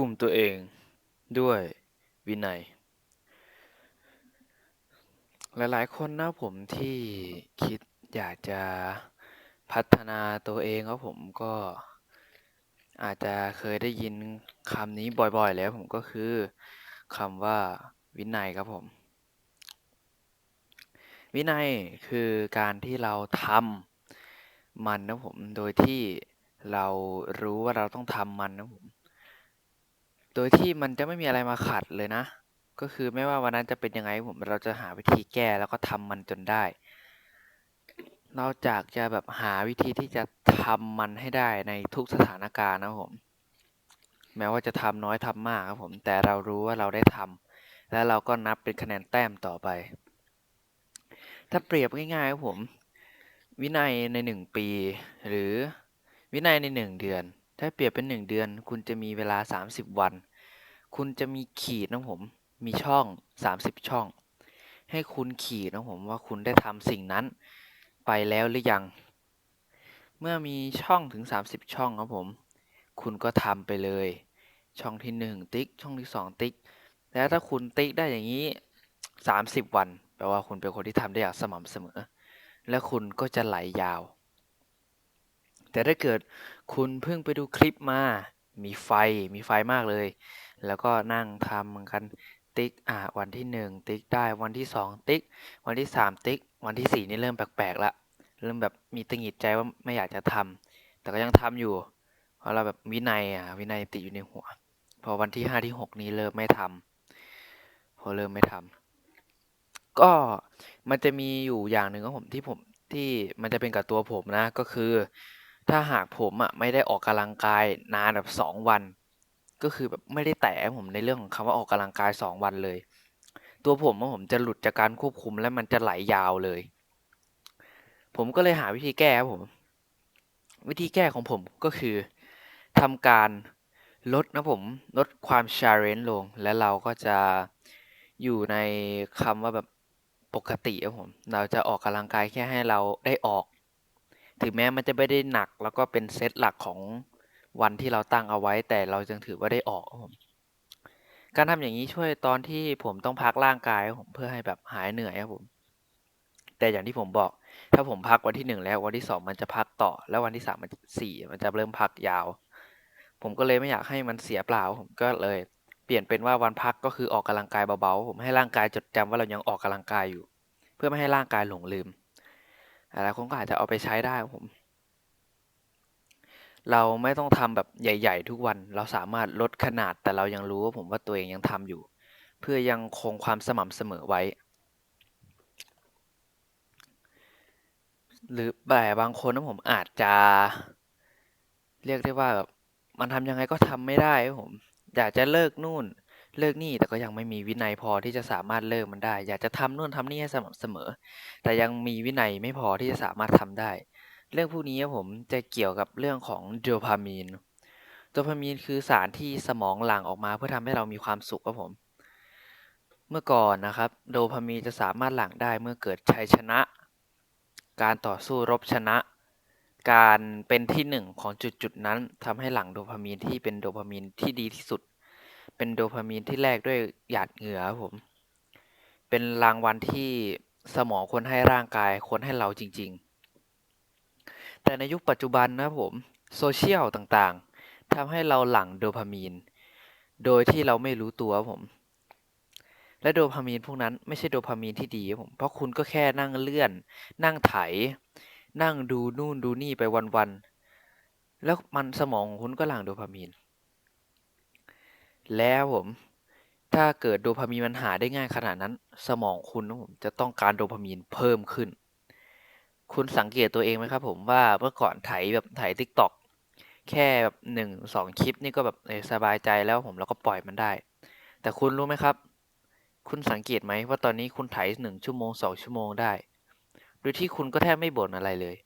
คุมตัวเองด้วยวินัย หลาย ๆ คนนะผมที่คิดอยากจะพัฒนาตัวเองครับผมก็อาจจะเคยได้ยินคำนี้บ่อยๆ แล้วผมก็คือคำว่าวินัยครับผม วินัยคือการที่เราทำมันนะผมโดยที่เรารู้ว่าเราต้องทำมันนะผม โดยที่มันจะไม่มีอะไรมาขัดเลยนะ ก็คือไม่ว่าวันนั้นจะเป็นยังไงผมเราจะหาวิธีแก้แล้วก็ทำมันจนได้ นอกจากจะแบบหาวิธีที่จะทำมันให้ได้ในทุกสถานการณ์นะผม แม้ว่าจะทำน้อยทำมากครับผมแต่เรารู้ว่าเราได้ทำแล้วเราก็นับเป็นคะแนนแต้มต่อไป ถ้าเปรียบง่ายๆครับผม วินัยในหนึ่งปี หรือวินัยในหนึ่งเดือน ถ้าเปรียบเป็นหนึ่งเดือน คุณจะมีเวลา30วัน คุณจะมีขีดนะผม มีช่อง30ช่อง ให้คุณขีดนะผมว่าคุณได้ทำสิ่งนั้น ไปแล้วหรือยัง เมื่อมีช่องถึง30ช่องครับผม คุณก็ทำไปเลย ช่องที่1ติ๊ก ช่องที่2ติ๊ก แล้วถ้าคุณติ๊กได้อย่างนี้30วัน แปลว่าคุณเป็นคนที่ทำได้อย่างสม่ำเสมอ และคุณก็จะไหลยาว แต่ถ้าเกิด คุณเพิ่งไปดูคลิปมา มีไฟ มีไฟมากเลย แล้วก็นั่งทำเหมือนกัน ติ๊ก อ่าวันที่หนึ่งติ๊กได้ วันที่สองติ๊ก วันที่สามติ๊ก วันที่สี่นี่เริ่มแปลกๆละ เริ่มแบบมีตังหงิดใจว่าไม่อยากจะทำ แต่ก็ยังทำอยู่ เพราะเราแบบวินัยอะ วินัยติดอยู่ในหัว พอวันที่ห้าที่หกนี้เริ่มไม่ทำ พอเริ่มไม่ทำ ก็มันจะมีอยู่อย่างหนึ่งของผมที่ผมที่มันจะเป็นกับตัวผมนะ ก็คือ ถ้าหากผมอะไม่ได้ออกกำลังกายนานแบบสองวัน ก็คือแบบไม่ได้แตะผมในเรื่องของคำว่าออกกำลังกายสองวันเลย ตัวผมอะผมจะหลุดจากการควบคุมและมันจะไหลยาวเลย ผมก็เลยหาวิธีแก้ครับผม วิธีแก้ของผมก็คือทำการลดนะผมลดความชาเลนจ์ลง และเราก็จะอยู่ในคำว่าแบบปกติครับผม เราจะออกกำลังกายแค่ให้เราได้ออก ถึงแม้มันจะไม่ได้หนัก แล้วก็เป็นเซตหลักของวันที่เราตั้งเอาไว้ แต่เราจึงถือว่าได้ออกครับผมการทำอย่างนี้ช่วยตอนที่ผมต้องพักร่างกายผมเพื่อให้แบบหายเหนื่อยครับผม แต่อย่างที่ผมบอก ถ้าผมพักวันที่หนึ่งแล้ววันที่สองมันจะพักต่อ แล้ววันที่สามมันสี่มันจะเริ่มพักยาว ผมก็เลยไม่อยากให้มันเสียเปล่า ผมก็เลยเปลี่ยนเป็นว่าวันพักก็คือออกกำลังกายเบาๆผมให้ร่างกายจดจำว่าเรายังออกกำลังกายอยู่ เพื่อไม่ให้ร่างกายหลงลืม หลายคนก็อาจจะเอาไปใช้ได้ครับผม เราไม่ต้องทำแบบใหญ่ ๆ ทุกวัน เราสามารถลดขนาดแต่เรายังรู้ว่าผมว่าตัวเองยังทำอยู่ เพื่อยังคงความสม่ำเสมอไว้ หรือแต่บางคนนะผมอาจจะ เรียกได้ว่าแบบมันทำยังไงก็ทำไม่ได้ครับผม อยากจะเลิกนู่น เลิกนี่แต่ก็ยังไม่มีวินัยพอที่จะสามารถเลิกมันได้ อยากจะทำนู่นทำนี่ให้สม่ำเสมอ แต่ยังมีวินัยไม่พอที่จะสามารถทำได้ เรื่องพวกนี้ครับผมจะเกี่ยวกับเรื่องของโดพามีนโดพามีนคือสารที่สมองหลั่งออกมาเพื่อทำให้เรามีความสุขครับผม เมื่อก่อนนะครับ โดพามีนจะสามารถหลั่งได้เมื่อเกิดชัยชนะ การต่อสู้รบชนะ การเป็นที่หนึ่งของจุดจุดนั้นทำให้หลั่งโดพามีนที่เป็นโดพามีนที่ดีที่สุด เป็นโดพามีนที่แลกด้วยหยาดเหงื่อครับผม เป็นรางวัลที่สมองควรให้ร่างกายควรให้เราจริง ๆ แต่ในยุคปัจจุบันนะผมโซเชียลต่างๆทำให้เราหลั่งโดพามีน โดยที่เราไม่รู้ตัวครับผม และโดพามีนพวกนั้นไม่ใช่โดพามีนที่ดีครับผม เพราะคุณก็แค่นั่งเลื่อน นั่งไถ นั่งดูนู่นดูนี่ไปวันๆแล้วมันสมองของคุณก็หลั่งโดพามีน แล้วผม ถ้าเกิดโดพามีนมันหาได้ง่ายขนาดนั้น สมองคุณนะผมจะต้องการโดพามีนเพิ่มขึ้น คุณสังเกตตัวเองไหมครับ ผมว่าเมื่อก่อนไถแบบไถทิกตอกแค่แบบหนึ่งสองคลิปนี่ก็แบบสบายใจแล้วผมแล้วก็ปล่อยมันได้ แต่คุณรู้ไหมครับ คุณสังเกตไหมว่าตอนนี้คุณไถหนึ่งชั่วโมงสองชั่วโมงได้ โดยที่คุณก็แทบไม่บ่นอะไรเลย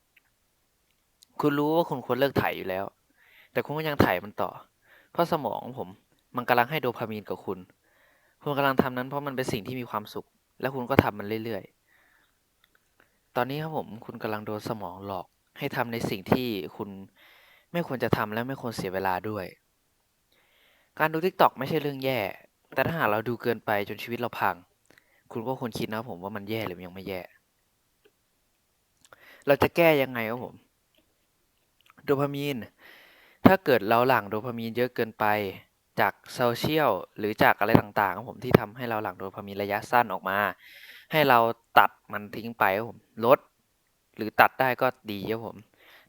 คุณรู้ว่าคุณควรเลิกไถอยู่แล้ว แต่คุณก็ยังไถมันต่อ เพราะสมองผม มันกำลังให้โดพามีนกับคุณ คุณกำลังทำนั้นเพราะมันเป็นสิ่งที่มีความสุข และคุณก็ทำมันเรื่อยๆ ตอนนี้ครับผมคุณกำลังโดนสมองหลอก ให้ทำในสิ่งที่คุณไม่ควรจะทำและไม่ควรเสียเวลาด้วย การดู TikTok ไม่ใช่เรื่องแย่ แต่ถ้าหากเราดูเกินไปจนชีวิตเราพัง คุณก็ควรคิดนะครับผมว่ามันแย่หรือยังไม่แย่ เราจะแก้ยังไงครับผม โดพามีน ถ้าเกิดเราหลั่งโดพามีนเยอะเกินไป จากโซเชียลหรือจากอะไรต่างๆครับผมที่ทำให้เราหลั่งโดพามีนระยะสั้นออกมา ให้เราตัดมันทิ้งไปครับผมลด หรือตัดได้ก็ดีครับผม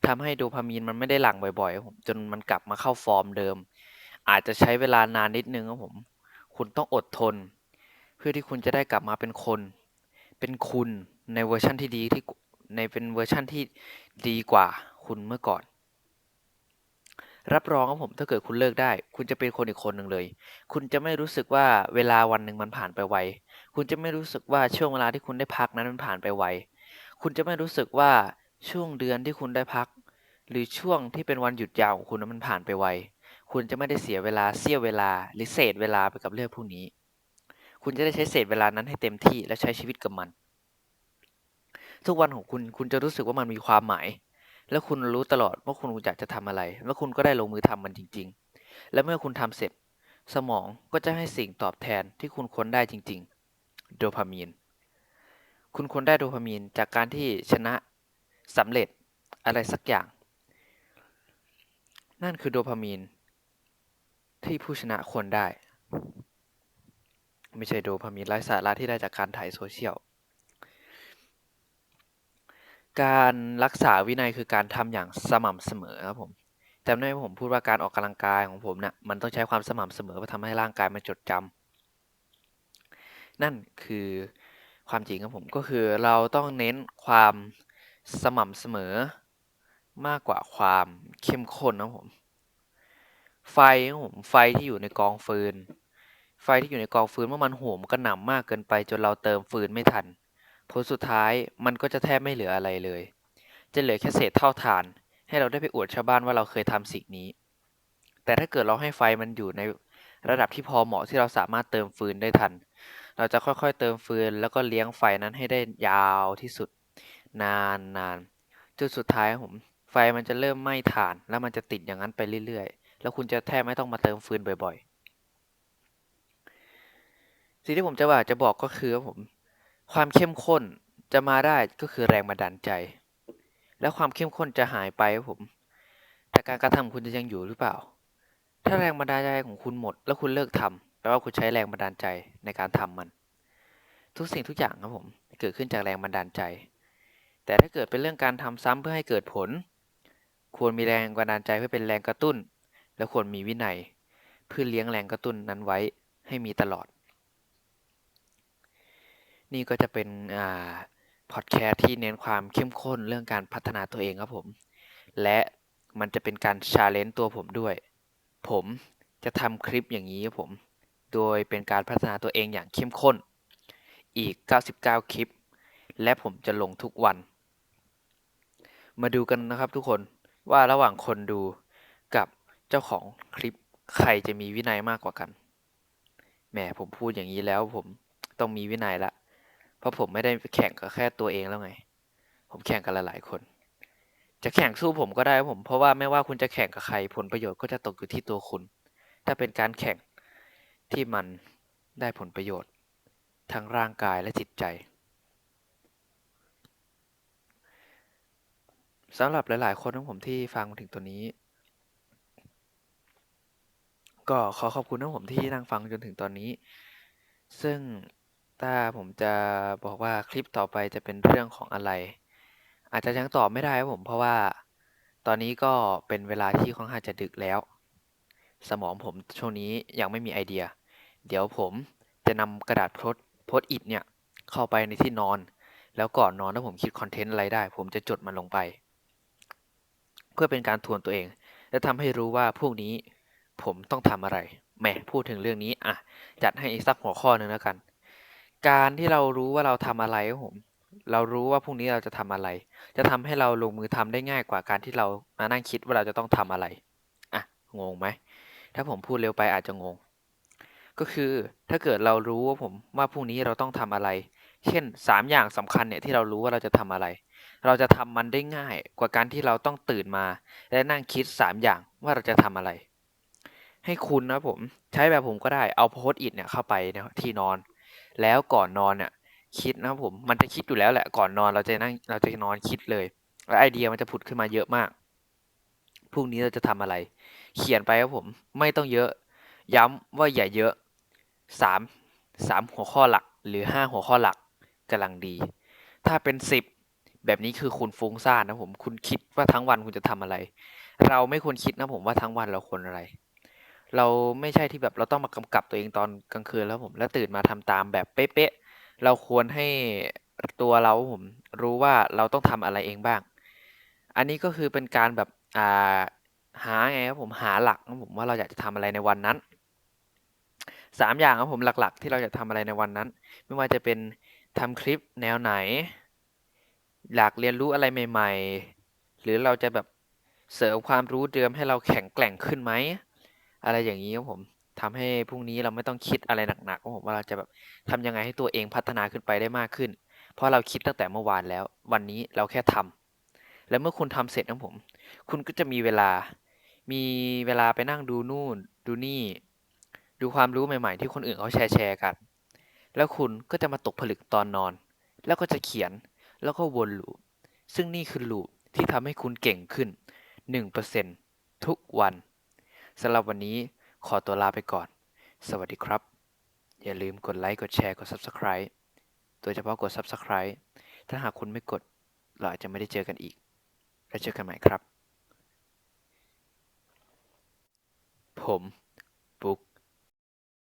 ทำให้โดพามีนมันไม่ได้หลั่งบ่อยๆครับผมจนมันกลับมาเข้าฟอร์มเดิม อาจจะใช้เวลานานนิดนึงครับผม คุณต้องอดทน เพื่อที่คุณจะได้กลับมาเป็นคน เป็นคุณในเวอร์ชั่นที่ดีที่ในเป็นเวอร์ชั่นที่ดีกว่าคุณเมื่อก่อน รับรองครับผมถ้าเกิดคุณเลิกได้ คุณจะเป็นคนอีกคนหนึ่งเลย คุณจะไม่รู้สึกว่าเวลาวันหนึ่งมันผ่านไปไว คุณจะไม่รู้สึกว่าช่วงเวลาที่คุณได้พักนั้นมันผ่านไปไว คุณจะไม่รู้สึกว่าช่วงเดือนที่คุณได้พัก หรือช่วงที่เป็นวันหยุดยาวของคุณนั้นมันผ่านไปไว คุณจะไม่ได้เสียเวลาเสี้ยวเวลาหรือเศษเวลาไปกับเรื่องพวกนี้ คุณจะได้ใช้เศษเวลานั้นให้เต็มที่และใช้ชีวิตกับมัน ทุกวันของคุณคุณจะรู้สึกว่ามันมีความหมาย และคุณรู้ตลอดว่าคุณอยากจะทำอะไร แล้วคุณก็ได้ลงมือทำมันจริง ๆ และเมื่อคุณทำเสร็จ สมองก็จะให้สิ่งตอบแทนที่คุณค้นได้จริง ๆ โดพามีน คุณค้นได้โดพามีนจากการที่ชนะสำเร็จอะไรสักอย่าง นั่นคือโดพามีน ที่ผู้ชนะควรได้ ไม่ใช่โดพามีนไร้สาระที่ได้จากการถ่ายโซเชียล การรักษาวินัยคือการทำอย่างสม่ำเสมอครับผมจำได้ไหมผมพูดว่าการออกกำลังกายของผมเนี่ยมันต้องใช้ความสม่ำเสมอเพื่อทำให้ร่างกายมันจดจำนั่นคือความจริงครับผมก็คือเราต้องเน้นความสม่ำเสมอมากกว่าความเข้มข้นนะผมไฟครับผมไฟที่อยู่ในกองฟืน ไฟที่อยู่ในกองฟืนเมื่อมันโหมกระหน่ำมากเกินไป จนเราเติมฟืนไม่ทัน ผลสุดท้ายมันก็จะแทบไม่เหลืออะไรเลย จะเหลือแค่เศษเท่าฐาน ให้เราได้ไปอวดชาวบ้านว่าเราเคยทำสิ่งนี้ แต่ถ้าเกิดเราให้ไฟมันอยู่ในระดับที่พอเหมาะที่เราสามารถเติมฟืนได้ทัน เราจะค่อยๆเติมฟืนแล้วก็เลี้ยงไฟนั้นให้ได้ยาวที่สุด นานๆจนสุดท้ายผมไฟมันจะเริ่มไหม้ถ่าน แล้วมันจะติดอย่างนั้นไปเรื่อยๆ แล้วคุณจะแทบไม่ต้องมาเติมฟืนบ่อยๆ สิ่งที่ผมจะว่าจะบอกก็คือผม ความเข้มข้นจะมาได้ก็คือแรงบันดาลใจ แล้วความเข้มข้นจะหายไปครับผม แต่การกระทำคุณจะยังอยู่หรือเปล่า ถ้าแรงบันดาลใจของคุณหมด แล้วคุณเลิกทำแปลว่าคุณใช้แรงบันดาลใจในการทำมัน ทุกสิ่งทุกอย่างครับผม เกิดขึ้นจากแรงบันดาลใจ แต่ถ้าเกิดเป็นเรื่องการทำซ้ำเพื่อให้เกิดผล ควรมีแรงบันดาลใจเพื่อเป็นแรงกระตุ้น และควรมีวินัย เพื่อเลี้ยงแรงกระตุ้นนั้นไว้ให้มีตลอด นี่ก็จะเป็นอ่าพอดแคสต์ที่เน้นความเข้มข้นเรื่องการพัฒนาตัวเองครับผม และมันจะเป็นการชาเลนจ์ตัวผมด้วย ผมจะทำคลิปอย่างนี้ครับผม โดยเป็นการพัฒนาตัวเองอย่างเข้มข้น อีก 99 คลิป และผมจะลงทุกวัน มาดูกันนะครับทุกคนว่าระหว่างคนดูกับเจ้าของคลิปใครจะมีวินัยมากกว่ากัน แหมผมพูดอย่างนี้แล้วผมต้องมีวินัยละ เพราะผมไม่ได้แข่งกับแค่ตัวเองแล้วไง ผมแข่งกับหลายๆคน จะแข่งสู้ผมก็ได้ผม เพราะว่าไม่ว่าคุณจะแข่งกับใครผลประโยชน์ก็จะตกอยู่ที่ตัวคุณ ถ้าเป็นการแข่งที่มันได้ผลประโยชน์ ทั้งร่างกายและจิตใจสำหรับหลาย ๆ คนของผมที่ฟังถึงตัวนี้ ก็ขอขอบคุณทั้งผมที่นั่งฟังจนถึงตอนนี้ ซึ่ง ถ้าผมจะบอกว่าคลิปต่อไปจะเป็นเรื่องของอะไร อาจจะยังตอบไม่ได้ครับผมเพราะว่าตอนนี้ก็เป็นเวลาที่ค่อนข้างจะดึกแล้ว สมองผมช่วงนี้ยังไม่มีไอเดีย เดี๋ยวผมจะนำกระดาษโพสโพสอิดเนี่ยเข้าไปในที่นอน แล้วก่อนนอนถ้าผมคิดคอนเทนต์อะไรได้ ผมจะจดมันลงไป เพื่อเป็นการทวนตัวเอง และทำให้รู้ว่าพวกนี้ผมต้องทำอะไรแหมพูดถึงเรื่องนี้อะจัดให้อีกสักหัวข้อหนึ่งแล้วกัน การที่เรารู้ว่าเราทำอะไรครับผม เรารู้ว่าพรุ่งนี้เราจะทำอะไร จะทำให้เราลงมือทำได้ง่ายกว่าการที่เรามานั่งคิดว่าเราจะต้องทำอะไร อะ งงไหม ถ้าผมพูดเร็วไปอาจจะงง ก็คือถ้าเกิดเรารู้ว่าผมว่าพรุ่งนี้เราต้องทำอะไร เช่นสามอย่างสำคัญเนี่ยที่เรารู้ว่าเราจะทำอะไร เราจะทำมันได้ง่ายกว่าการที่เราต้องตื่นมา และนั่งคิดสามอย่างว่าเราจะทำอะไรให้คุณนะผม ใช้แบบผมก็ได้เอา Post-it เนี่ยเข้าไปในที่นอน แล้วก่อนนอนเนี่ยคิดนะครับผมมันจะคิดอยู่แล้วแหละก่อนนอนเราจะนั่งเราจะนอนคิดเลย แล้วไอเดียมันจะผุดขึ้นมาเยอะมากพรุ่งนี้เราจะทำอะไร เขียนไปครับผม ไม่ต้องเยอะ ย้ำว่าอย่าเยอะสามสามหัวข้อหลักหรือห้าหัวข้อหลักกำลังดี ถ้าเป็นสิบแบบนี้คือคุณฟุ้งซ่านนะผม คุณคิดว่าทั้งวันคุณจะทำอะไร เราไม่ควรคิดนะผมว่าทั้งวันเราควรอะไร เราไม่ใช่ที่แบบเราต้องมากำกับตัวเองตอนกลางคืนแล้วผม แล้วตื่นมาทำตามแบบเป๊ะๆเราควรให้ตัวเราผมรู้ว่าเราต้องทำอะไรเองบ้าง อันนี้ก็คือเป็นการแบบอ่าหาไงครับผมหาหลักครับผมว่าเราอยากจะทำอะไรในวันนั้นสามอย่างครับผมหลักๆ ที่เราจะทำอะไรในวันนั้น ไม่ว่าจะเป็นทำคลิปแนวไหน อยากเรียนรู้อะไรใหม่ ๆ หรือเราจะแบบเสริมความรู้เดิมให้เราแข็งแกร่งขึ้นไหม อะไรอย่างนี้ครับผม ทำให้พรุ่งนี้เราไม่ต้องคิดอะไรหนักๆครับผมว่าเราจะแบบทำยังไงให้ตัวเองพัฒนาขึ้นไปได้มากขึ้น เพราะเราคิดตั้งแต่เมื่อวานแล้ว วันนี้เราแค่ทำ แล้วเมื่อคุณทำเสร็จนะผม คุณก็จะมีเวลา มีเวลาไปนั่งดูนู่น ดูนี่ ดูความรู้ใหม่ๆ ที่คนอื่นเขาแชร์แชร์กัน แล้วคุณก็จะมาตกผลึกตอนนอน แล้วก็จะเขียน แล้วก็วนลูปซึ่งนี่คือลูปที่ทำให้คุณเก่งขึ้น 1%ทุกวัน สำหรับวันนี้ขอตัวลาไปก่อน สวัสดีครับ อย่าลืมกดไลค์กดแชร์กด Subscribe โดยเฉพาะกด Subscribe ถ้าหากคุณไม่กด เราอาจจะไม่ได้เจอกันอีก แล้วเจอกันใหม่ครับ ผม